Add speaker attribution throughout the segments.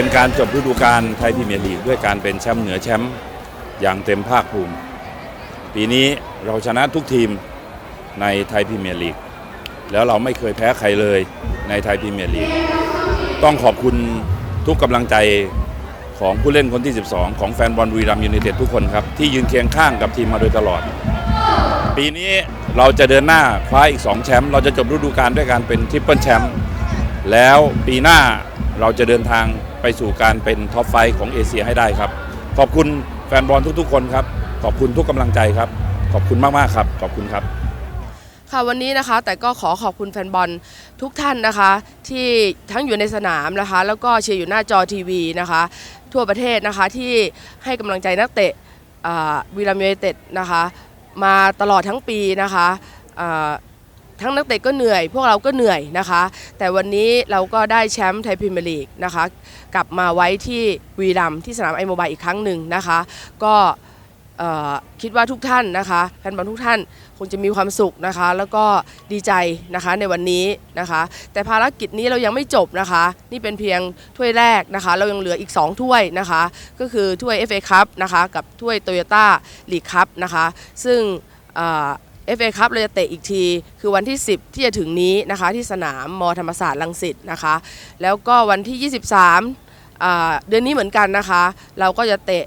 Speaker 1: เป็นการจบฤดูกาลไทยพรีเมียร์ลีกด้วยการเป็นแชมป์เหนือแชมป์อย่างเต็มภาคภูมิ ปีนี้เราชนะทุกทีมในไทยพรีเมียร์ลีกแล้วเราไม่เคยแพ้ใครเลยในไทยพรีเมียร์ลีกต้องขอบคุณทุกกำลังใจของผู้เล่นคนที่ 12 ของแฟนบอลบุรีรัมย์ยูไนเต็ดทุกคนครับ ที่ยืนเคียงข้างกับทีมมาโดยตลอด ปีนี้เราจะเดินหน้าคว้าอีก 2 แชมป์เราจะจบฤดูกาลด้วยการเป็นทริปเปิลแชมป์แล้วปีหน้าเราจะเดินทาง ไปสู่การเป็นท็อปไฟของเอเชียให้ได้ครับ ขอบคุณแฟนบอลทุกๆ คนครับ ขอบคุณทุกกำลังใจครับ ขอบคุณมากๆครับ ขอบคุณครับ
Speaker 2: ค่ะวันนี้นะคะแต่ก็ขอขอบคุณแฟนบอลทุกท่านนะคะ ที่ทั้งอยู่ในสนามนะคะ แล้วก็เชียร์อยู่หน้าจอทีวีนะคะ ทั่วประเทศนะคะที่ให้กำลังใจนักเตะวีรัมยูไนเต็ดนะคะ มาตลอดทั้งปีนะคะ ทั้งนักเตะก็เหนื่อย พวกเราก็เหนื่อยนะคะ แต่วันนี้เราก็ได้แชมป์ไทยพรีเมียร์ลีกนะคะ กลับมาไว้ที่วีรัมที่สนามไอโมบายอีกครั้งหนึ่งนะคะ ก็คิดว่าทุกท่านนะคะแฟนบอลทุกท่านคงจะมีความสุขนะคะ แล้วก็ดีใจนะคะในวันนี้นะคะ แต่ภารกิจนี้เรายังไม่จบนะคะ นี่เป็นเพียงถ้วยแรกนะคะ เรายังเหลืออีก 2 ถ้วยนะคะ ก็คือถ้วย FA Cup นะคะ กับถ้วย Toyota League Cup นะคะ ซึ่ง เอ่อ FA Cup เราจะเตะอีกที คือวันที่ 10 ที่จะถึงนี้นะคะ ที่สนามมธรรมศาสตร์ลังสิตนะคะ แล้วก็วันที่ 23อ่าเดือนนี้เหมือนกันนะคะ เราก็จะเตะ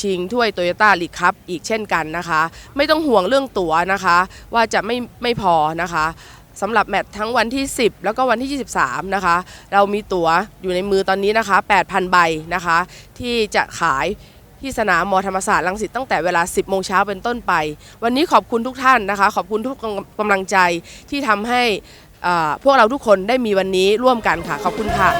Speaker 2: ชิงถ้วยโตโยต้าลีกคัพอีกเช่นกันนะคะ ไม่ต้องห่วงเรื่องตั๋วนะคะ ว่าจะไม่ไม่พอนะคะสำหรับแมตช์ทั้งวันที่ 10 แล้วก็วันที่ 23 นะคะ เรามีตั๋วอยู่ในมือตอนนี้นะคะ 8,000 ใบนะคะ ที่จะขาย ที่สนามมธรรมศาสตร์ลังสิตตั้งแต่เวลา 10 โมงเช้าเป็นต้นไป วันนี้ขอบคุณทุกท่านนะคะ ขอบคุณทุกกำลังใจที่ทำให้พวกเราทุกคนได้มีวันนี้ร่วมกันค่ะ ขอบคุณค่ะ